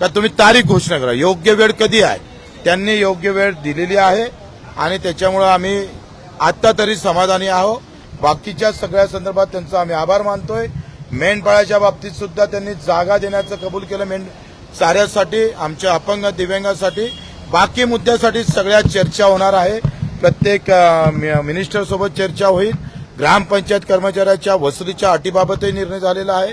का तुम्ही तारीख घोषणा करा. योग्य वेळ कधी आहे? त्यांनी योग्य वेळ दिलेली आहे आणि त्याच्यामुळं आम्ही आत्ता तरी समाधानी आहोत. बाकीच्या सगळ्या संदर्भात त्यांचा आम्ही आभार मानतोय. मेंढपाळाच्या बाबतीत सुद्धा त्यांनी जागा देण्याचं कबूल केलं. मेंढ साऱ्यासाठी आमच्या अपंग दिव्यांगासाठी. बाकी मुद्द्यासाठी सगळ्या चर्चा होणार आहे. प्रत्येक मिनिस्टरसोबत चर्चा होईल. ग्रामपंचायत कर्मचाऱ्याच्या वसुलीच्या अटीबाबतही निर्णय झालेला आहे.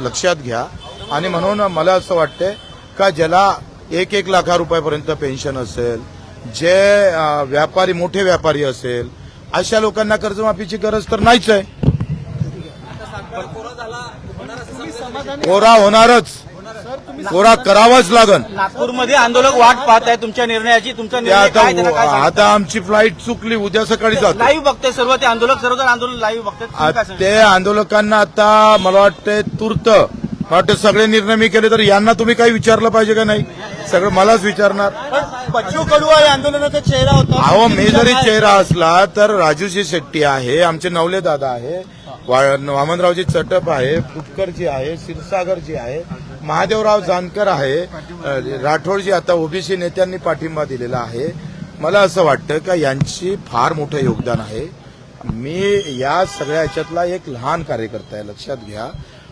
लक्षात घ्या. आणि म्हणून मला असं वाटतंय का ज्याला एक एक लाखा रुपयापर्यंत पेन्शन असेल जे व्यापारी मोठे व्यापारी असेल अशा लोकांना कर्जमाफीची गरज तर नाहीच आहे. कोरा होणारच. कोरा करावाच लागन. नागपूरमध्ये आंदोलक वाट पाहत आहे तुमच्या निर्णयाची तुमचा निर्णय काय आता आता आमची फ्लाईट चुकली उद्या सकाळी जातो. लाईव्ह बघते सर्व ते आंदोलक सर्व जण आंदोलन लाईव्ह बघतात. तुम्ही काय आ- सांगता? ते आंदोलकांना आता मला वाटतं तूर्त वाटतं सगळे निर्णय मी केले तर यांना तुम्ही काही विचारलं पाहिजे का नाही? सगळं मलाच विचारणार. बच्चू कडू या आंदोलनाचा चेहरा होता. अहो मी जरी चेहरा असला तर राजूजी शेट्टी आहे आमचे नवले दादा आहे वामनरावजी चटप आहे फुटकरजी आहे क्षीरसागरजी आहे महादेवराव जानकर आहे राठोडजी आता ओबीसी नेत्यांनी पाठिंबा दिलेला आहे. मला असं वाटतं का यांची फार मोठं योगदान आहे. मी या सगळ्या ह्याच्यातला एक लहान कार्यकर्ता आहे लक्षात घ्या.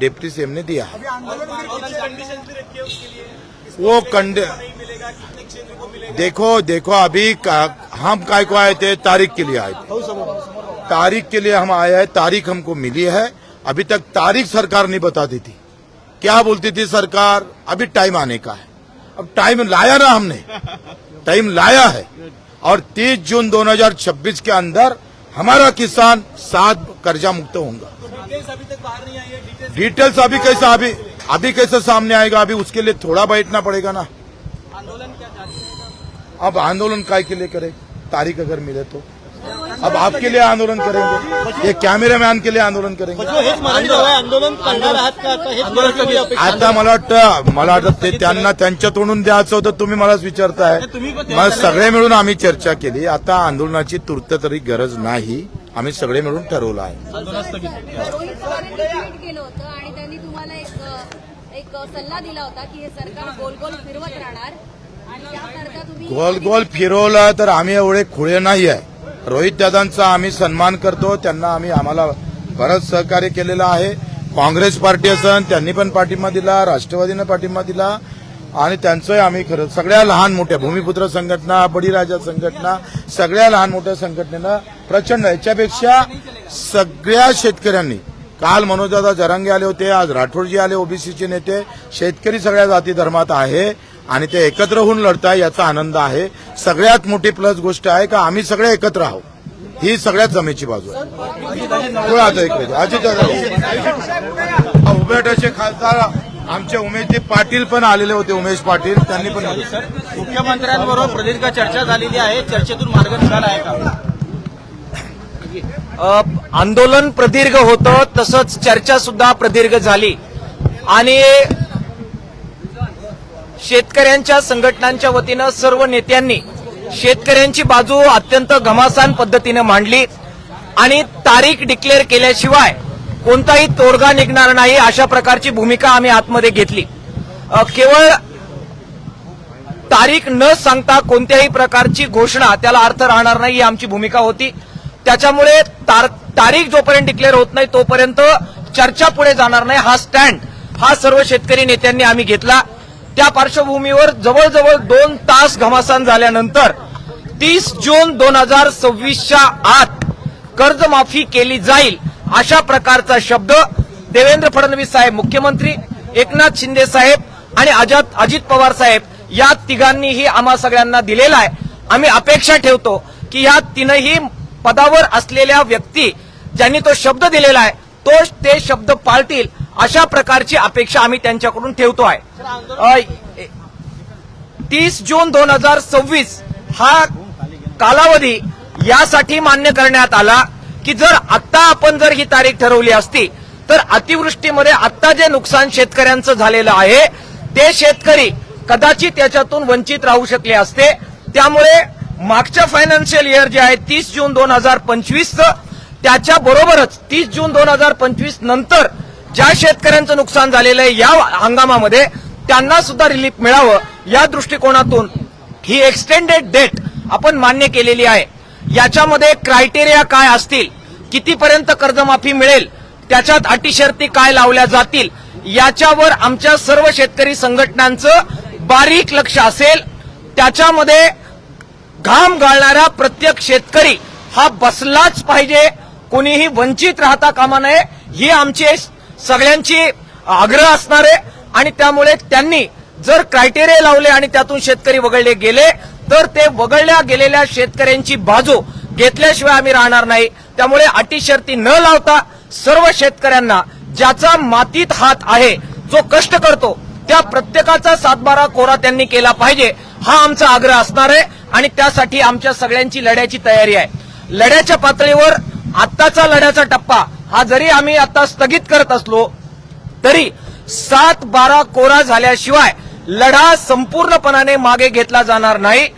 डिप्टी सीएम ने दिया है। वो कंड देखो देखो अभी का- हम काय को आए थे? तारीख के लिए आए थे। तारीख के लिए हम आए हैं तारीख हमको मिली है। अभी तक तारीख सरकार नहीं बताती थी। क्या बोलती थी सरकार? अभी टाइम आने का है। अब टाइम लाया ना हमने। टाइम लाया है। और 30 जून 2026 के अंदर हमारा किसान सात कर्जा मुक्त होगा। डिटेल्स अभी कैसा अभी अभी कैसे सामने आएगा अभी उसके लिए थोड़ा बैठना पड़ेगा ना। अब आंदोलन काय के लिए करे? तारीख अगर मिले तो। अब आपके लिए आंदोलन करेंगे। ये कैमरे मैन के लिए आंदोलन करेंगे। आंदोलन करणार आहात का? आता मला वाटतं मला वाटतं ते त्यांना त्यांच्या तोंडून द्यायचं होतं तुम्ही मलाच विचारताय. मग सगळे मिळून आम्ही चर्चा केली. आता आंदोलनाची तूर्त तरी गरज नाही. आम्ही सगळे मिळून ठरवलं आहे. रोहित पवारांनी ट्विट केलं होतं आणि त्यांनी तुम्हाला एक अ, एक सल्ला दिला होता की हे सरकार गोल गोल फिरवत राहणार. आणि त्याकरता तुम्ही गोल गोल फिरवलं तर आम्ही एवढे खुळे नाही आहे रोहित दादांचा आम्ही सन्मान करतो त्यांना आम्ही आम्हाला बरंच सहकार्य केलेलं आहे. काँग्रेस पार्टी असन त्यांनी पण पाठिंबा दिला राष्ट्रवादीनं पाठिंबा दिला. आणि त्यांचंही आम्ही खरं सगळ्या लहान मोठ्या भूमिपुत्र संघटना बळीराजा संघटना सगळ्या लहान मोठ्या संघटनेनं प्रचंड याच्यापेक्षा सगळ्या शेतकऱ्यांनी काल मनोजदादा जरांगे आले होते आज राठोडजी आले ओबीसीचे नेते शेतकरी सगळ्या जाती धर्मात आहे. आणि ते एकत्र होऊन लढताय याचा आनंद आहे. सगळ्यात मोठी प्लस गोष्ट आहे का आम्ही सगळे एकत्र आहोत. ही सगळ्यात जमेची बाजू आहे. उभेटाचे खासदार आमचे उमेश पाटील पण आलेले होते उमेश पाटील. त्यांनी पण मुख्यमंत्र्यांबरोबर प्रदीर्घ चर्चा झालेली आहे. चर्चेतून मार्ग निघाला आहे का? आंदोलन प्रदीर्घ होतं तसंच चर्चा सुद्धा प्रदीर्घ झाली. आणि शेतकऱ्यांच्या संघटनांच्या वतीनं सर्व नेत्यांनी शेतकऱ्यांची बाजू अत्यंत घमासान पद्धतीनं मांडली आणि तारीख डिक्लेअर केल्याशिवाय कोणताही तोडगा निघणार नाही अशा प्रकारची भूमिका आम्ही आतमध्ये घेतली. केवळ तारीख न सांगता कोणत्याही प्रकारची घोषणा त्याला अर्थ राहणार नाही ही आमची भूमिका होती. त्याच्यामुळे तार- तारीख जोपर्यंत डिक्लेअर होत नाही तोपर्यंत चर्चा पुढे जाणार नाही. हा स्टँड हा सर्व शेतकरी नेत्यांनी आम्ही घेतला. त्या पार्श्वभूमीवर जवळजवळ दोन तास घमासान झाल्यानंतर तीस जून दोन हजार सव्वीसच्या आत कर्जमाफी केली जाईल अशा प्रकारचा शब्द देवेंद्र फडणवीस साहेब मुख्यमंत्री एकनाथ शिंदे साहेब आणि अजात अजित पवार साहेब या तिघांनीही आम्हा सगळ्यांना दिलेला आहे. आम्ही अपेक्षा ठेवतो की या तीनही पदावर असलेल्या व्यक्ती ज्यांनी तो शब्द दिलेला आहे तो ते शब्द पाळतील अशा प्रकारची अपेक्षा आम्ही त्यांच्याकडून ठेवतो आहे. तीस जून दोन हजार सव्वीस हा कालावधी यासाठी मान्य करण्यात आला की जर आत्ता आपण जर ही तारीख ठरवली असती तर अतिवृष्टीमध्ये आत्ता जे नुकसान शेतकऱ्यांचं झालेलं आहे ते शेतकरी कदाचित त्याच्यातून वंचित राहू शकले असते. त्यामुळे मागच्या फायनान्शियल इयर जे आहे तीस जून दोन हजार पंचवीसचं त्याच्या बरोबरच तीस जून दोन हजार पंचवीस नंतर ज्या शेतकऱ्यांचं नुकसान झालेलं आहे या हंगामामध्ये त्यांना सुद्धा रिलीफ मिळावं. या दृष्टिकोनातून ही एक्सटेंडेड डेट आपण मान्य केलेली आहे. याच्यामध्ये क्रायटेरिया काय असतील कितीपर्यंत कर्जमाफी मिळेल त्याच्यात अटी शर्ती काय लावल्या जातील याच्यावर आमच्या सर्व शेतकरी संघटनांचं बारीक लक्ष असेल. त्याच्यामध्ये घाम गाळणारा प्रत्येक शेतकरी हा बसलाच पाहिजे. कोणीही वंचित राहता कामा नये. ही आमची सगळ्यांची आग्रह असणार आहे आणि त्यामुळे त्यांनी जर क्रायटेरिया लावले आणि त्यातून शेतकरी वगळले गेले तर ते वगळल्या गेलेल्या शेतकऱ्यांची बाजू घेतल्याशिवाय आम्ही राहणार नाही. त्यामुळे अटी शर्ती न लावता सर्व शेतकऱ्यांना ज्याचा मातीत हात आहे जो कष्ट करतो त्या प्रत्येकाचा सातबारा कोरा त्यांनी केला पाहिजे हा आमचा आग्रह असणार आहे. आणि त्यासाठी आमच्या सगळ्यांची लढ्याची तयारी आहे. लढ्याच्या पातळीवर आत्ताचा लढ्याचा टप्पा. हा जरी आम्ही आता स्थगित करत असलो तरी सात बारा कोरा झाल्याशिवाय लढा संपूर्णपणाने मागे घेतला जाणार नाही.